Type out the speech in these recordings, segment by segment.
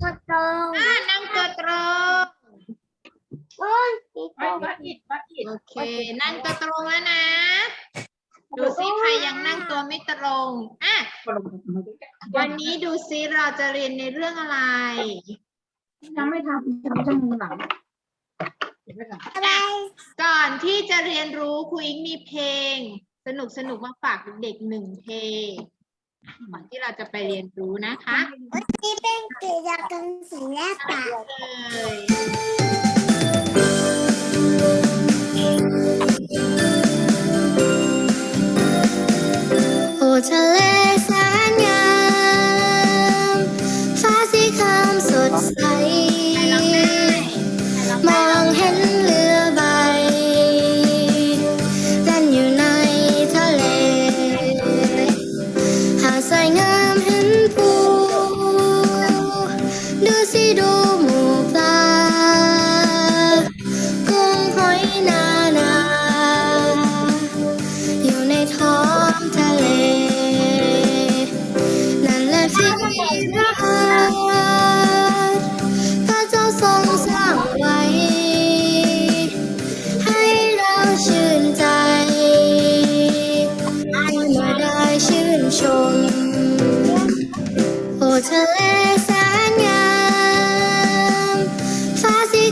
ตัวตรงอ่านั่งตัวตรงโอ้ยไปวัดอิดวัดอิดโอเค นั่งตัวตรงแล้วนะ ดูซิใครยังนั่งตัวไม่ตรงอะ วันนี้ดูซิเราจะเรียนในเรื่องอะไร ยังไม่ทำทำช่างหลังไม่ทำอะไรก่อนที่จะเรียนรู้ครูอิงมีเพลง สนุกสนุกๆมาฝากเด็กๆหนึ่งเพลง ก่อนที่เราจะไปเรียนรู้นะคะวันนี้เป็นกิจกรรมศิลปะโอ้ทะเล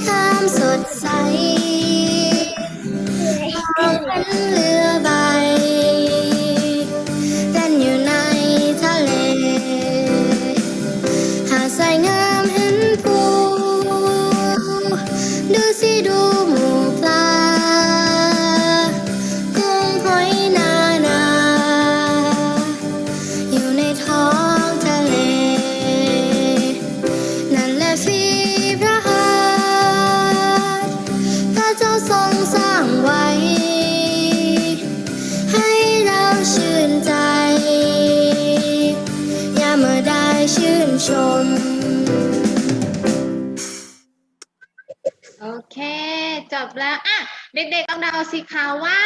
ครามสดใสมองเห็นเรือใบ จบแล้วอะเด็กๆลองเดาสิคะว่า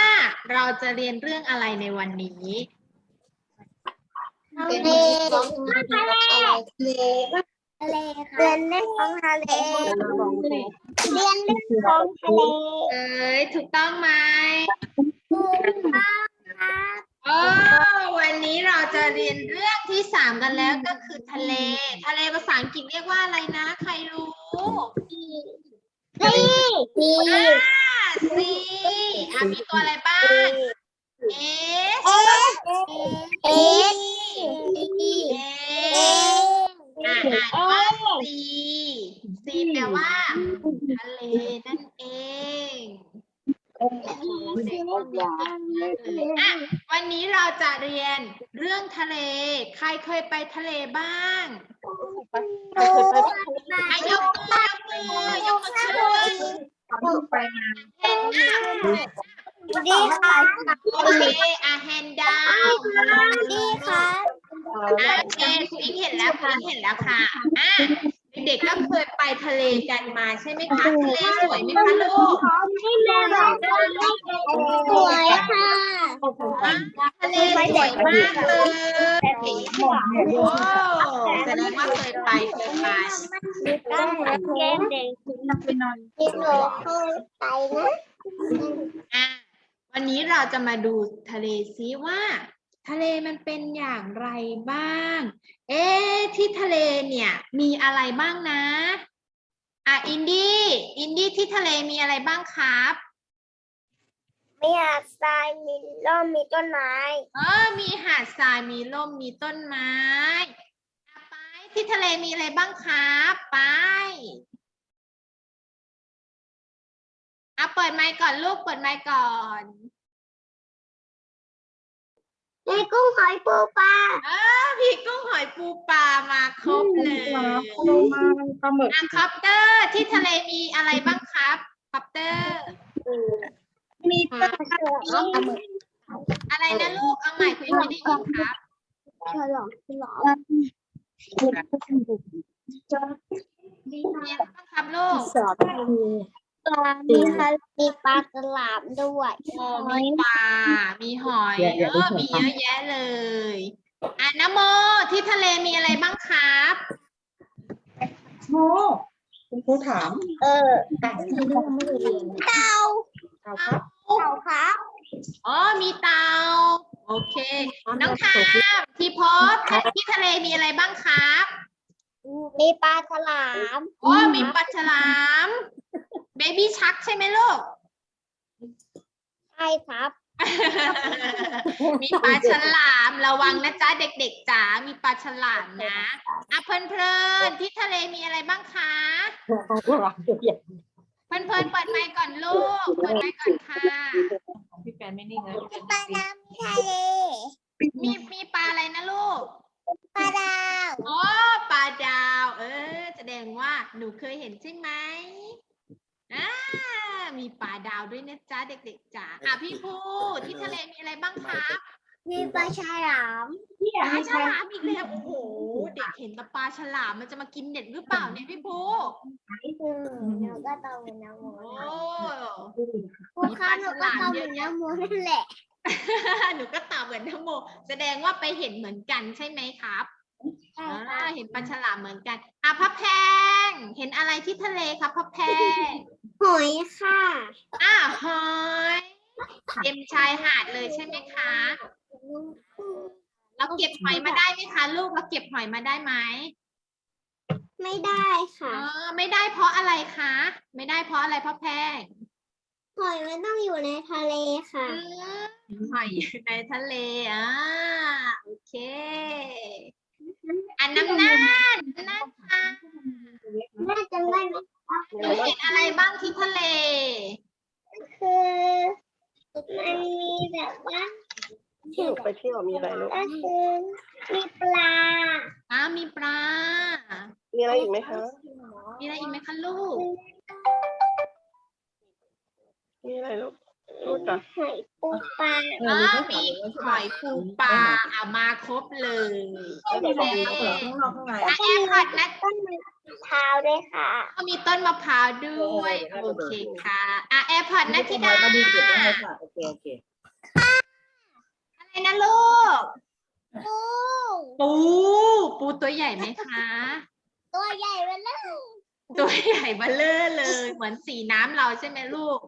เราจะเรียนเรื่องอะไรในวันนี้ทะเลทะเลทะเลเรียนเรื่องของทะเลเรียนเรื่องของทะเลเอ้ยถูกต้องไหมถูกต้องครับโอ้วันนี้เราจะเรียนเรื่องที่สามกันแล้วก็คือทะเล ทะเลภาษาอังกฤษเรียกว่าอะไรนะ ใครรู้ นี่นี่อ่าซีอะมีตัวอะไรบ้าง S เอสเอส A อะอ่านว่า C C แปลว่าทะเลนั่นเองโอ้โหเด็กคนนี้เก่งมากเลยอะวันนี้เราจะเรียนเรื่องทะเล ใครเคยไปทะเลบ้างอะยกมือยก มือยกมือขึ้นไปงานเห็นอะดีค่ะโอเคอะแฮนดาวดีค่ะอะโอเคคุณอิงเห็นแล้วคุณอิงเห็นแล้วค่ะอะเด็กๆก็เคยไปทะเลกันมาใช่ไหมคะทะเลสวยไหมคะลูกสวยค่ะอะทะเลสวยมากเลยโอ้แสดงว่าเคยไปเคยไปต้องเล่นเด็กไปนอนกินหนูเคยไปนะอะวันนี้เราจะมาดูทะเลซิว่า ทะเลมันเป็นอย่างไรบ้าง เอ๊ะที่ทะเลเนี่ยมีอะไรบ้างนะ อะอินดี้อินดี้ที่ทะเลมีอะไรบ้างครับ มีหาดทรายมีร่มมีต้นไม้ เออมีหาดทรายมีร่มมีต้นไม้อะไปที่ทะเลมีอะไรบ้างครับไปอะเปิดไมค์ก่อนลูกเปิดไมค์ก่อน ในกุ้งหอยปูปลาเออพี่กุ้งหอยปูปลามาครบเลยลงมาปลาหมึกอะคอปเตอร์ที่ทะเลมีอะไรบ้างครับคอปเตอร์ มีปลาอะไรนะลูกเอาใหม่คุยไม่ได้ยินครับฉลองฉลองมีอะไรบ้างครับลูกสอบ ปลามีทะมีปลากระหลามด้วยโอ้มีปลา มีหอยเออมีเยอะแยะเลย อะนโมที่ทะเลมีอะไรบ้างครับคุณครูถาม เออไก่ที่เราไม่ได้เรียนเต่าเอาครับเต่าครับอ๋อมีเตาโอเค น้องทามที่พบที่ทะเลมีอะไรบ้างครับ มีปลาฉลามอ๋อมีปลาฉลาม เบบี้ชักใช่ไหมลูก ใช่ครับ มีปลาฉลามระวังนะจ๊ะเด็กๆจ๋า มีปลาฉลามนะอะเพลินๆที่ทะเลมีอะไรบ้างคะ เพลินๆเปิดไมค์ก่อนลูก เปิดไมค์ก่อนค่ะพี่แฟนไม่นิ่งนะปลาน้ำทะเลมีมีปลาอะไรนะลูก ปลาดาวอ๋อปลาดาว เออ แสดงว่าหนูเคยเห็นใช่ไหม อ่ามีปลาดาวด้วยนะจ๊ะเด็กๆจ๋าอะพี่ภูที่ทะเลมีอะไรบ้างครับมีปลาฉลามปลาฉลามอีกแล้วโอ้โหเด็กเห็นแต่ปลาฉลามมันจะมากินเน็ตหรือเปล่าเนี่ยพี่ภูอืมหนูก็โตเหมือนน้ำโมโอ้ครูคะหนูก็โตเหมือนน้ำโมนั่นแหละ หนูก็ตอบเหมือนทั้งโม แสดงว่าไปเห็นเหมือนกันใช่ไหมครับใช่อ่าค่ะเห็นปลาฉลามเหมือนกันอะพระแพง เห็นอะไรที่ทะเลครับพระแพง หอยค่ะอ่าหอยเต็มชายหาดเลยใช่ไหมคะ เราเก็บหอยมาได้ไหมคะ ลูกเราเก็บหอยมาได้ไหมไม่ได้อ๋ค่ะ อไม่ได้เพราะอะไรคะ ไม่ได้เพราะอะไรพระแพงหอยมันต้องอยู่ในทะเลค่ะ อืมหอยอยู่ในทะเลอ่าโอเค อันน้ำน่านน่านค่ะ น่าจะไม่นะ หนูเห็นอะไรบ้างที่ทะเล คือมันมีแบบว่าที่หนูไปเที่ยวมีอะไรลูกก็คือมีปลา อ่ามีปลา มีอะไรอีกไหมคะ มีอะไรอีกไหมคะลูก มีอะไรลูก ลูกจ้ะหอยปูปลาอ่ามีหอยปูปลาอะมาครบเลยโอเคข้างนอกข้างในอะแอร์พอร์ตนะต้นมะพร้าวด้วยค่ะก็มีต้นมะพร้าวด้วยโอเคค่ะอะแอร์พอร์ตนะธิดามาดูเก็บไว้ให้ค่ะโอเคโอเคอะไรนะลูกปูปู ปูตัวใหญ่ไหมคะ ตัวใหญ่ไปเลยตัวใหญ่เบ้อเร่อเลย เหมือนสีน้ำเราใช่ไหมลูก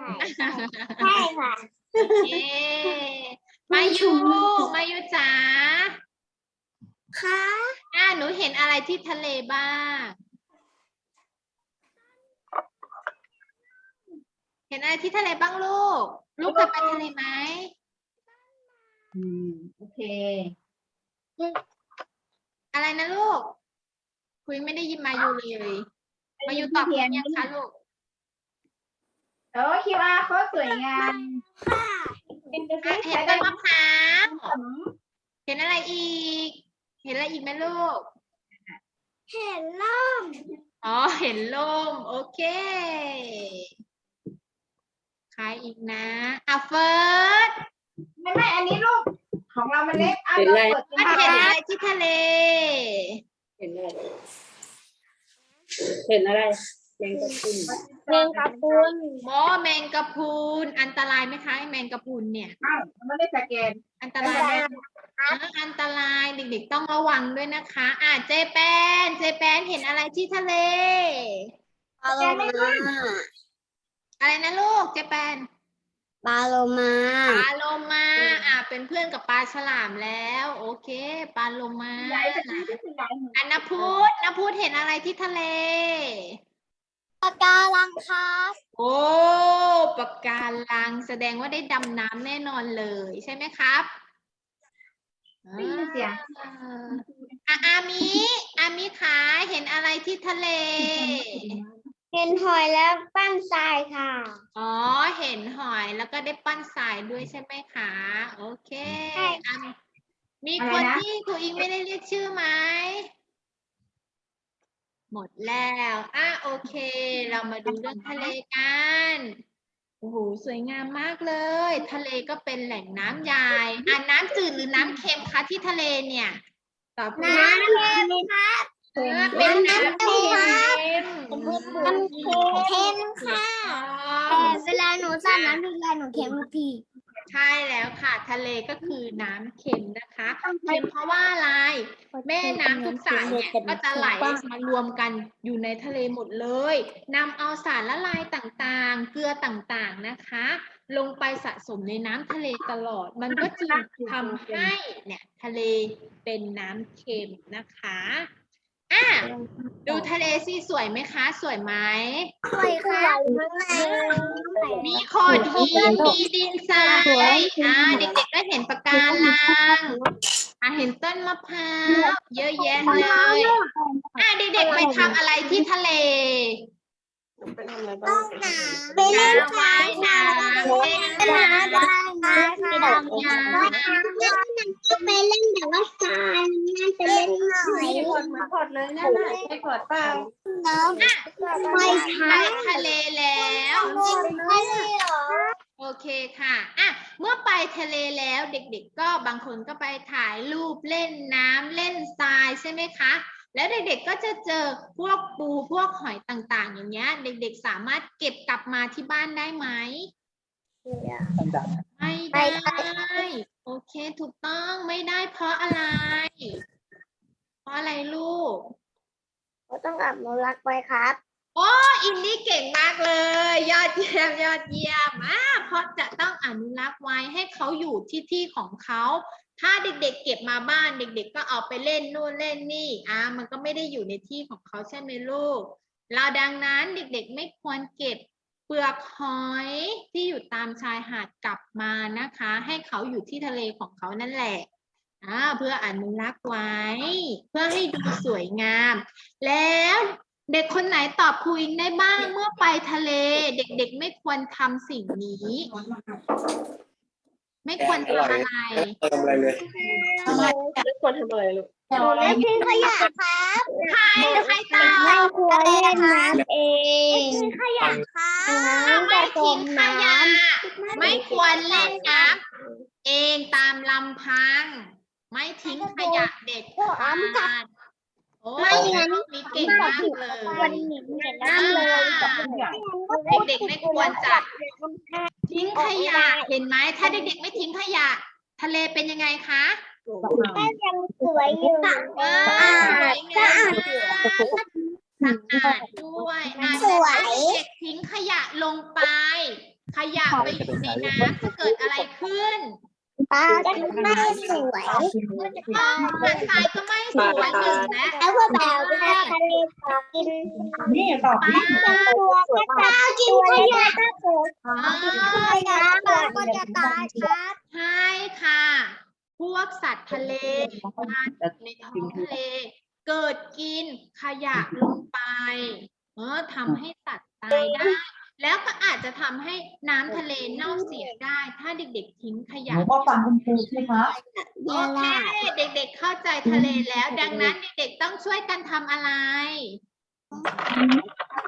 ใช่ค่ะโอเคมายูมายูจ๋าค่ะอะหนูเห็นอะไรที่ทะเลบ้าง เห็นอะไรที่ทะเลบ้างลูก ลูกเคยไปทะเลไหมอืมโอเค อะไรนะลูก คุยไม่ได้ยินมายูเลย มายูตอบยังยังคะลูก โอ้คิวอาร์โคตรสวยงามค่ะอะเห็นต้นมะพร้าวเห็นอะไรอีก เห็นอะไรอีกไหมลูก เห็นล่ม อ๋อ เห็นลมโอเคใครอีกนะอะเฟิร์สไม่ไม่อันนี้รูปของเรามันเล็กเอาเห็นเราอะไรเปิดมันเห็นอะไรที่ทะเล เห็นอะไร เห็นอะไรแมงกะพรุน เมงกะพรุนหมอแมงกะพรุนอันตรายไหมคะไอ้แมงกะพรุนเนี่ย อ้าวไม่ได้สแกนอันตรายไหมอ่าอันตรายเด็กๆต้องระวังด้วยนะคะ อะเจแปนเจแปนเห็นอะไรที่ทะเล ปลาโลมาอะไรนะลูกเจแปนปลาโลมาปลาโลมาอะเป็นเพื่อนกับปลาฉลามแล้ว โอเคปลาโลมาใหญ่สักนิดที่ใหญ่หน่อยอันนพูดนพูดเห็นอะไรที่ทะเล ปลาการังครับโอ้ปะการังแสดงว่าได้ดำน้ำแน่นอนเลยใช่ไหมครับได้ยินเสียง อ่าอามิอามิขาเห็นอะไรที่ทะเล เห็นหอยแล้วปั้นทรายค่ะ อ๋อ เห็นหอยแล้วก็ได้ปั้นทรายด้วยใช่ไหมคะ โอเคใช่อะมีอะไรคนนะ ที่ครูอิงไม่ได้เรียกชื่อไหม หมดแล้ว อะโอเค เรามาดูเรื่องทะเลกัน โอ้โห สวยงามมากเลย ทะเลก็เป็นแหล่งน้ำใหญ่อะน้ำจืดหรือน้ำเค็มคะที่ทะเลเนี่ย ตอบคุณน้ำเค็มครับ เป็นน้ำเค็มน้ำเค็มค่ะแต่เวลาหนูสาดน้ำพริกแล้วหนูเค็มทุกทีใช่แล้วค่ะ ทะเลก็คือน้ำเค็มนะคะเค็มเพราะว่าอะไร แม่น้ำทุกสายเนี่ยก็จะไหลมารวมกันอยู่ในทะเลหมดเลยนำเอาสารละลายต่างๆ เกลือต่างๆนะคะ ลงไปสะสมในน้ำทะเลตลอด มันก็จึงทำให้เนี่ยทะเลเป็นน้ำเค็มนะคะ อะดูทะเลสิสวยไหมคะ สวยไหม สวยค่ะมีโขดหินมีดินทรายอ่าเด็กๆก็เห็นปะการังอ่าเห็นต้นมะพร้าวเยอะแยะเลยอ่าเด็กๆไปทำอะไรที่ทะเล ไปทำอะไรบ้างไปเล่นว่ายน้ำเล่นน้ำน้ำได้ค่ะไปเล่นน้ำไปเล่นแต่ว่าทรายน่าจะเล่นหน่อยกดมันกดเลยนั่นน่ะไปกดเปล่าน้องไม่ไปทะเลแล้วไม่ใช่หรอโอเคค่ะอะเมื่อไปทะเลแล้วเด็กๆ ก็บางคนก็ไปถ่ายรูปเล่นน้ำเล่นทรายใช่ไหมคะ แล้วเด็กๆก็จะเจอพวกปูพวกหอยต่างๆ อย่างเงี้ย เด็กๆสามารถเก็บกลับมาที่บ้านได้ไหมไม่ไม่ได้ได้โอเคถูกต้องไม่ได้เพราะอะไร เพราะอะไรลูกเราต้องอับนุรักษ์ไว้ครับโอ้อินดี้เก่งมากเลย ยอดเยี่ยมยอดเยี่ยมอ่าเพราะจะต้องอนุรักษ์ไว้ให้เขาอยู่ที่ที่ของเขา ถ้าเด็กๆ เก็บมาบ้านเด็ก ๆ ก็เอาไปเล่นนู่นเล่นนี่อ่ามันก็ไม่ได้อยู่ในที่ของเขาใช่ไหมลูกเราดังนั้นเด็กๆ ไม่ควรเก็บเปลือกหอยที่อยู่ตามชายหาดกลับมานะคะ ให้เขาอยู่ที่ทะเลของเขานั่นแหละอ่าเพื่ออนุรักษ์ไว้ เพื่อให้ดูสวยงาม แล้วเด็กคนไหนตอบครูอิงได้บ้างเมื่อไปทะเล เด็กๆ ไม่ควรทำสิ่งนี้ ไม่ควรทำอะไรทำอะไรเลยไม่ควรทำอะไรลูกหนูไม่ทิ้งขยะครับใครใครตอบไม่ควรเล่นน้ำเองทิ้งขยะครับไม่ทิ้งขยะไม่ควรเล่นน้ำเองตามลำพัง ไม่ทิ้งขยะเด็ดขาด โอ้ยมีเก่งมากเลย วันนี้เหม็นน้ำเลยเด็กๆไม่ควรจะทิ้งขยะเห็นไหมถ้าเด็กๆไม่ทิ้งขยะ ทะเลเป็นยังไงคะแม่ยังสวยอยู่เออสวยงามสะอาดด้วยอาจจะให้เด็กทิ้งขยะลงไป ขยะไปอยู่ในน้ำจะเกิดอะไรขึ้น ปลาก็ไม่สวยอ้าวหายก็ไม่สวยหนึ่งนะแล้วก็แบบว่าทะเลกินนี่ตอบปลาตัวก็ตายกินขยะก็เกิดอ๋อขยก็จะตายครับใช่ค่ะ พวกสัตว์ทะเลปลาในท้องทะเล เกิดกินขยะลงไป เออทำให้สัตว์ตายได้ แล้วก็อาจจะทำให้น้ำทะเลเน่าเสียได้ ถ้าเด็กๆทิ้งขหยะ นูก็ฟังคุณครูใช่ไหมโอเคเด็กๆเข้าใจทะเลแล้ว ดังนั้นเด็กๆต้องช่วยกันทำอะไร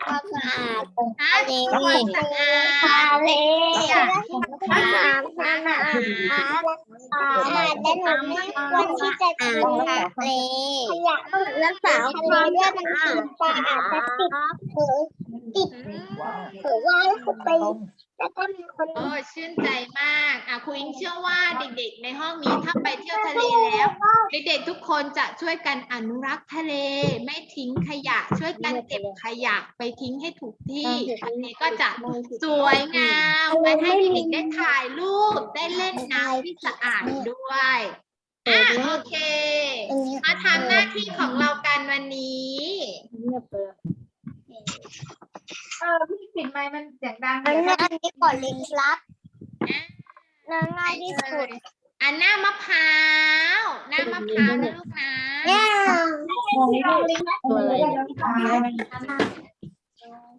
ความสะอาดฮะความสะอาดทะเล อย่าทะเลทะเลครับและหนูไม่ควรที่จะทิ้งทะเลขยะรักษาทะเลด้วยมันติดตาอาจจะติดหรือติดอืมหรือว่าไป แล้วก็มีคนโอ้ชื่นใจมากอะครูอิงเชื่อว่าเด็กๆ ในห้องนี้ถ้าไปเที่ยวทะเลแล้ว เด็กๆทุกคนจะช่วยกันอนุรักษ์ทะเล ไม่ทิ้งขยะ ช่วยกันเก็บขยะไปทิ้งให้ถูกที่ทะเลก็จะสวยงามไว้ให้เด็กๆได้ถ่ายรูปได้เล่นน้ำที่สะอาดด้วยอะโอเคมาทำหน้าที่ของเรากันวันนี้ เออพี่ปิดไมค์มันเสียงดังอันเดี๋ยวนี้อันนี้ก่อนลิงครับง่ายที่สุดอันหน้ามะพร้าวหน้ามะพร้าวนะลูกนะเนี่ยมองนี้ลิงตัวอะไรตามเลย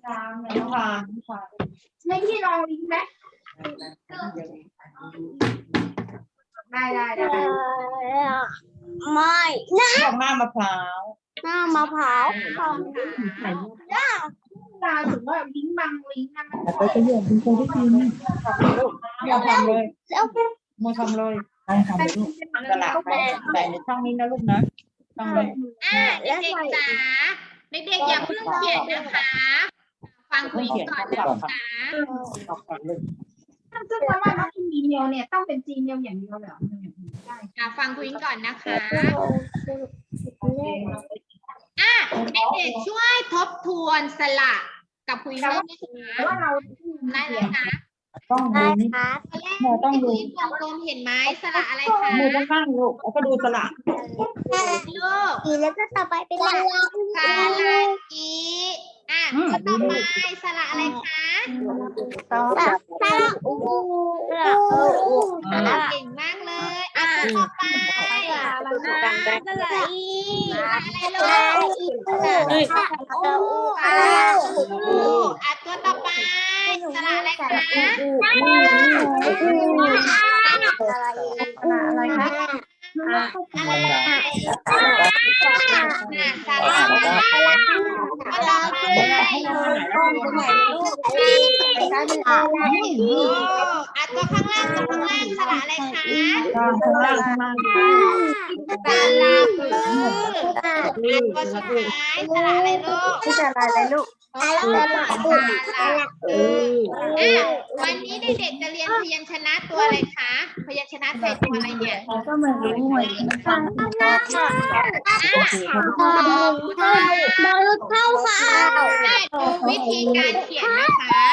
ตามเลยน้องฟางน้องฟางไม่ที่ลองลิงไหมได้ได้ได้ไม่นะดอกหน้ามะพร้าวหน้ามะพร้าวของ ตาถึงว่าลิงบางลิงนะมันไปประโยชน์คุณครูได้ยินอย่าทำเลยมาทำเลยไปทำเลยลูกตลาดไปแต่ในช่องนี้นะลูกนะช่องนี้อะเด็กๆจ๋าเด็กๆอย่าเพิ่งเขียนนะคะ ฟังคุยก่อนนะลูกนะออกก่อนเลยทซึ่งแปลว่าน้องจีเนียวเนี่ยต้องเป็นจีเนียวอย่างเดียวเหรออย่างอื่นได้อะฟังคุยก่อนนะคะอะเด็กๆช่วยทบทวนสระ กับคุยเพิ่มไหมคะแต่ว่าเราได้เลยนะต้องได้ดูนี่ครับตอนแรกหมอต้องดูที่วงกลมเห็นไหมสระอะไรคะมือข้างๆลูกแล้วก็ดูสละลูกอีแล้วก็ต่อไปเป็นลาสระอีอะก็ต่อไปสระอะไรคะต่อสระอูสระอูอะเก่งมากเลย อะต่อไปอะสระอีอะไรสลูระกอีสระอูสระอูอะอะตัวต่อไปสระอะไรคะอะไรคะอะไรอะสระอะไรก็ต่ อไปโอ้อะตัวข้างล่างตัวข้างล่างสระอะไรคะข้างล่างข้างล่างสระคืออะตัวสุดท้ายสระอะไรลูกสระอะไรลูก สระอูสระอูอะวันนี้เด็กๆจะเรียนพยัญชนะตัวอะไรคะ พยัญชนะใส่ตัวอะไรเนี่ยเขาก็ไม่รู้เหมือนกันฟังอะบอลเข้าค่ะอะดูวิธีการเขียนนะคะ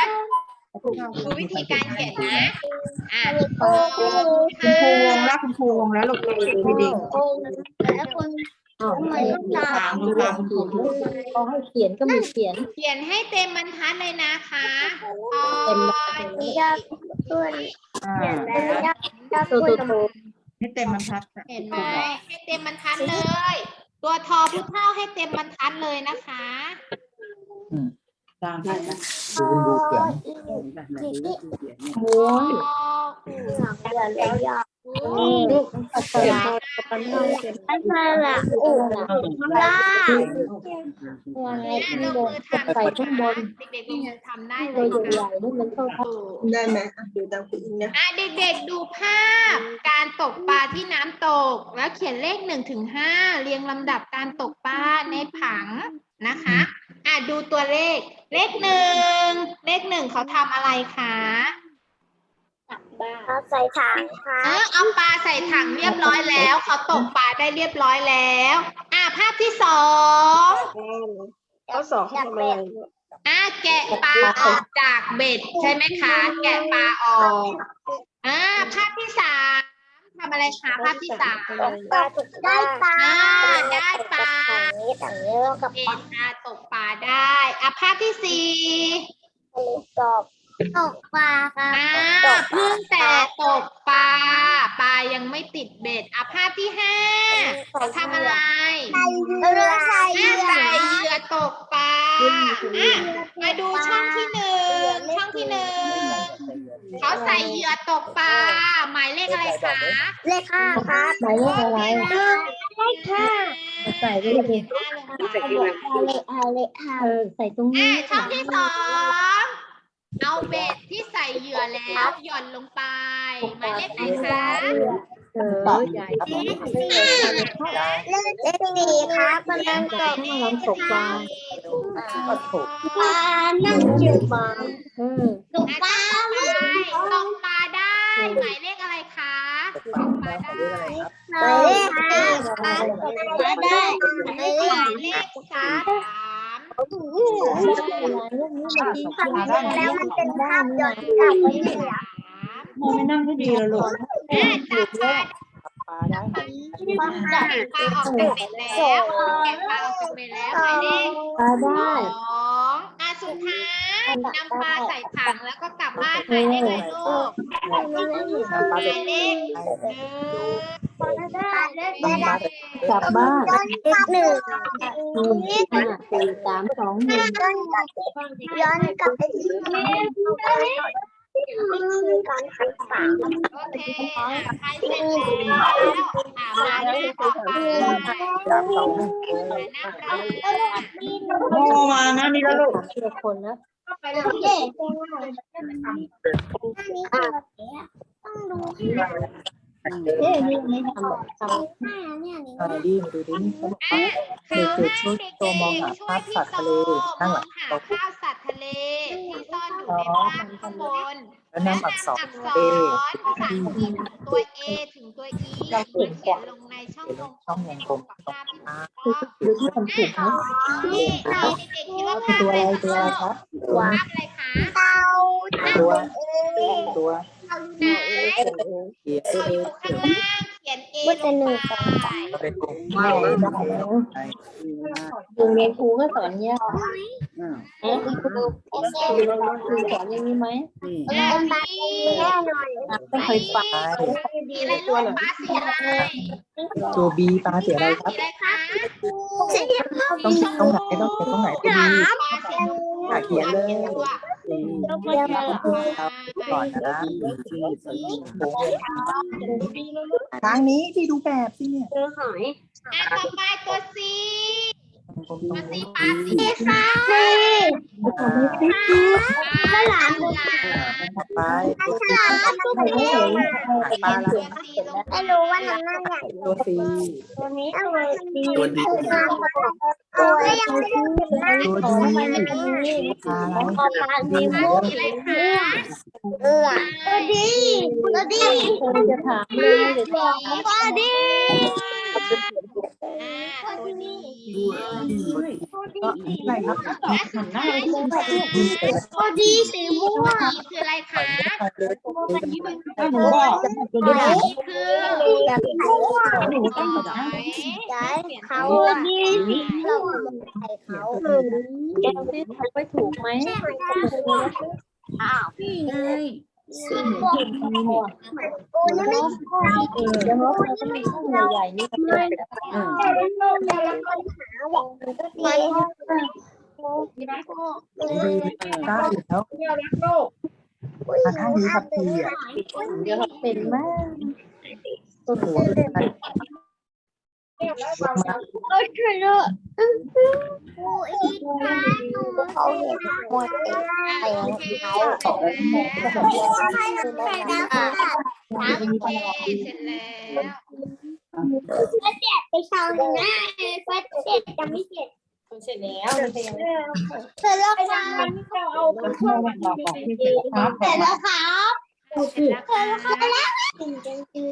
ดูวิธีการเขียนนะ อะโอคุณครูวงแล้วคุณครูวงแล้วลูกเด็กแล้วค นๆตามดูตามคุณครูเขาให้เขียนก็มีเขียน เขียนให้เต็มบรรทัดเลยนะคะออียากขึ้นอ่ายากยากตัวขึ้นโตให้เต็มบรรทัดเห็นไหมให้เต็มบรรทัดเลย ตัวทอผู้เท่าให้เต็มบรรทัดเลยนะคะตามกันนะโอ้ยแล้วยากลูกอัศราปันห้าเขียนอั นนั้นละอูล่าวางไงอะข้างบนอทำใส่ข้างบนเด็กๆทำได้เลตัวยใหญ่ๆนี่มันเข้าข้าได้ไหมอะเดี๋ยวตามคุณอิงนะอะเด็กๆดูภาพ การตกปลาที่น้ำตก แล้วเขียนเลขหนึ่งถึงห้าเรียงลำดับการตกปลาในผังนะคะอะดูตัวเลข เลขหนึ่งเลขหนึ่งเขาทำอะไรคะ ใส่ถังค่ะเออเอาปลาใส่ถังเรียบร้อยแล้วเขาตกปลาได้เรียบร้อยแล้ว อะภาพที่สองข้อสองเขาทำอะไรลูกอะแกะปลาออกจากเบ็ดใช่ไหมคะ แกะปลาออกอ่าภาพที่สามทำอะไรคะภาพที่สามปลาตกได้ปลาอ่าได้ปลาถังนี้ถังนี้แล้วกับเอ็นอาตกปลาได้อะภาพที่สี่ตก ตกปลาค่ะอ่าเพิ่งแต่ตกปลาปลายังไม่ติดเบ็ดอะภาพที่ห้าเขาทำอะไรเรือใส่อะเรือใส่เหยื่อตกปลาอะมาดูช่องที่หนึ่งช่องที่หนึ่งเขาใส่เหยื่อตกปลาหมายเลขอะไรคะเลขห้าครับหมายเลขอะไรเลขห้าใส่ไว้เลยห้าลงไปเลขห้าเลขห้าเออใส่ตรงอะนี้ช่องที่สอง เอาเบ็ดที่ใส่เหยื่อแล้วหย่อนลงไปหมายเลขไหนคะเออใหญ่เลขเลขสี่ครับกำลังตกถ้าเราตกปลาปลานั่งอยู่ปลาตกปลาตกปลาได้หมายเลขอะไรคะตกปลาได้หมายเลขห้าปลาตกปลาได้หมายเลขมาย เลขสามแล้วมันเป็นภาพย้อนกลับไปที่หลังมองไม่นั่งให้ดีแล้วลูกอะจับปลาได้ปลาออกจากเบ็ดแล้วแกะปลาออกจากเบ็ดแล้วหมายเลขปลาได้ สุดท้ายนำปลาใส่ถังแล้วก็กลับบ้านหมายเลขอะไรลูกหมายเลขหนึ่งกลับบ้านเลขหนึ่งหนึ่งห้าสี่สามสองหนึ่งย้อนกลับไปที่ การศึกษาโอเคอะใครเสร็จแล้วอ่ามาดูต่อไปนับเราโมมานะนี่แล้วลูกเชื่อคนนะเย้ต้องดูให้ เอ๊ะนี่ไม่ทำหรอกทำเนี่ยนี่อ่าดีมาดูดินี่เขาบอกว่าเด็กเกิดชุดตัวมองหาภาพสัตว์ทะเลข้างหลังมองหาภาพสัตว์ทะเลที่ซ่อนอยู่ในบ้านข้างบนแล้วนำอักษรเอภาษาอังกฤษตัว A ถึงตัว E เราเก่งกว่าเขียนลงในช่องลงงช่องวงกลมตรงภาพที่อ่าถูกต้องดูที่ทำถูกนะนี่เด็กๆคิดว่าภาพอะไรตัวอะไรครับภาพอะไรคะเตาตัวตัว เขียนเขาอยู่ข้างล่างเขียน A ลงไปเป็นกลุ่มไม่ได้ใช่โรงเรียนครูก็สอนยากอืมเอ๊ะครูครูสอนอย่างนี้ไหมอะนี่แน่นอนไม่เคยฟังสีอะไรลูกฟ้าสีอะไรตัวบีปลาเสียอะไรครับอะไรคะต้องเขียนตรงไหนต้องเขียนตรงไหนตัวบีฟ้าสีชมพูอะเขียนเลย ตัวครับก่อนนะทางนี้ที่ดูแบบสิเนี่ยอะต่อไปตัว C กลมตรงตัว C นี้ปลาสีค่ะปลาหลามหลามถัดไปตัวฉลามตัวนี้ถัดมาแล้วตัว C ลงไม่รู้ว่าน้ำหน้าใหญ่ตัวซีตัวนี้ตัวดีตัวดีตัวยังไม่ได้เป็นหน้าตัวดีปลาอะไรปลาดีปลามุกสีอะไรคะเอือตัวดีตัวดีครูจะถามเลยเดี๋ยวจะตัวดี อ่าตัวนี้ก็อะไรครับหันหน้าไปตัวดีสีม่วงนี่คืออะไรคะเลยถ้าหนูบอกนี่คือหนูต้องบอกนะย้ายเขาตัวดีเราใส่เขาแก้วที่ทำไม่ถูกไหมกูยัง ไม่ยังลบเราก็มีช่องใหญ่ๆนี่ก็ได้แต่ได้โลกแต่ละคนหาบอกมันก็ดีได้แล้วอาท่านี้ครับทีอะเดี๋ยวเป็นมากตัวหัวเป็นอะไร โอ้ยช่วยด้วยกูอีกนะเขาเห็นหมดเองไปโอเคเขาเสร็จแล้วให้น้ำใส่น้ำค่ะโอเคเสร็จแล้วก็เจ็บไปเช้าหนึ่งนะก็เจ็บจะไม่เจ็บเสร็จแล้วเสร็จแล้วครับบอกบอกที่เสร็จครับเสร็จแล้วครับเสร็จแล้วค่ะเสร็จแล้วจริงจังจริง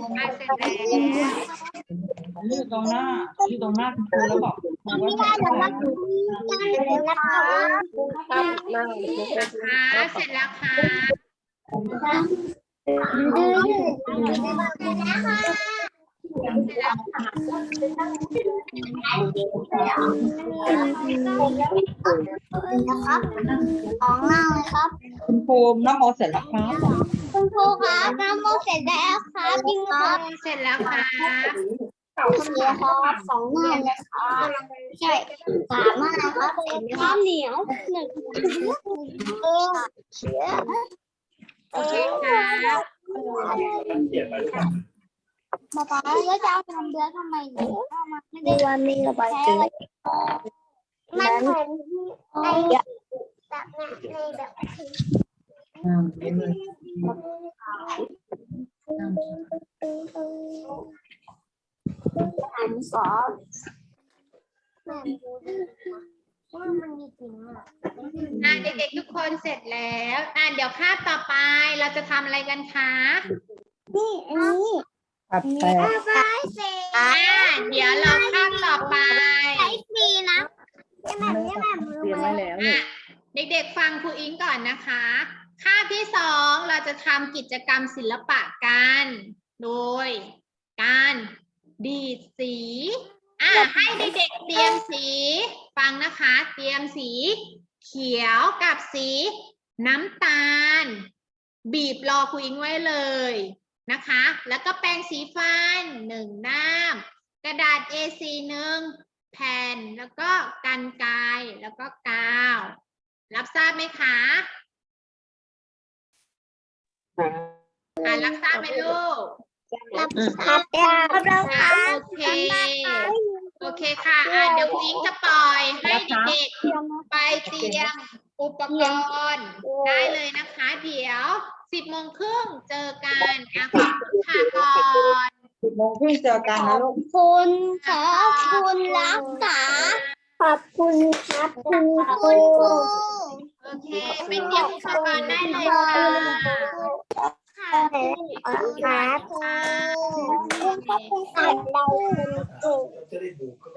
อะเสร็จแล้วยืดตรงหน้ายืดตรงหน้าคุณครูแล้วบอกครูไม่ว่าได้แล้วครับได้แล้วนะครับครับนั่งค่ะเสร็จแล้วค่ะดื้อดื้อนะคะนะครับของเราเลยครับ คุณครูน้องโมเสร็จแล้วครับคุณครูครับน้ำโมเสร็จแล้วครับจริงครับเสร็จแล้วค่ะเสียครับสองหน้าเลยครับใช่สามหน้าครับข้าวเหนียวหนึ่งเออเชื่อโอเคค่ะมาไปแล้วจะเอาทำเดือทำไมเนี่ยไม่ได้วันนี้ระบายสีมันเหมือนไอ้แบบในแบบอั นสองแม่ดูดิว่ามันมีจริงอะอะเด็กๆทุกคนเสร็จแล้วอะเดี๋ยวคาบต่อไปเราจะทำอะไรกันคะนี่อันนี้ตัดแปดระบายสีอะเดี๋ยวเราคาบต่อไปใช้ฟรีนะใช่ไหมใช่ไหมมือมาอะเด็กๆฟังครูอิงก่อนนะคะ คาบที่สองเราจะทำกิจกรรมศิลปะกัน โดย การ ดีดสีอะให้เด็กๆเตรียมสี ฟังนะคะ เตรียมสี เขียวกับสี น้ำตาล บีบรอครูอิงไว้เลยนะคะ แล้วก็แปรงสีฟันหนึ่งด้าม กระดาษ A4 หนึ่งแผ่นแล้วก็กันไกรแล้วก็กาว รับทราบไหมคะอ่ารับทราบไหมลูก รับครับรับเราครับโอเค โอเคค่ะอะเดี๋ยวครูอิงจะปล่อยให้เด็กๆไปเตรียมอุปกรณ์ได้เลยนะคะ เดี๋ยวสิบโมงครึ่งเจอกันอะขอบคุณค่ะก่อนสิบโมงครึ่งเจอกันนะลูกคุณขอบคุณรักษาขอบคุณครับคุณครูโอโอเคไปเตรียมอุปกรณ์ได้เลยค่ะ ครับค่ะเราเป็นกลุ่ม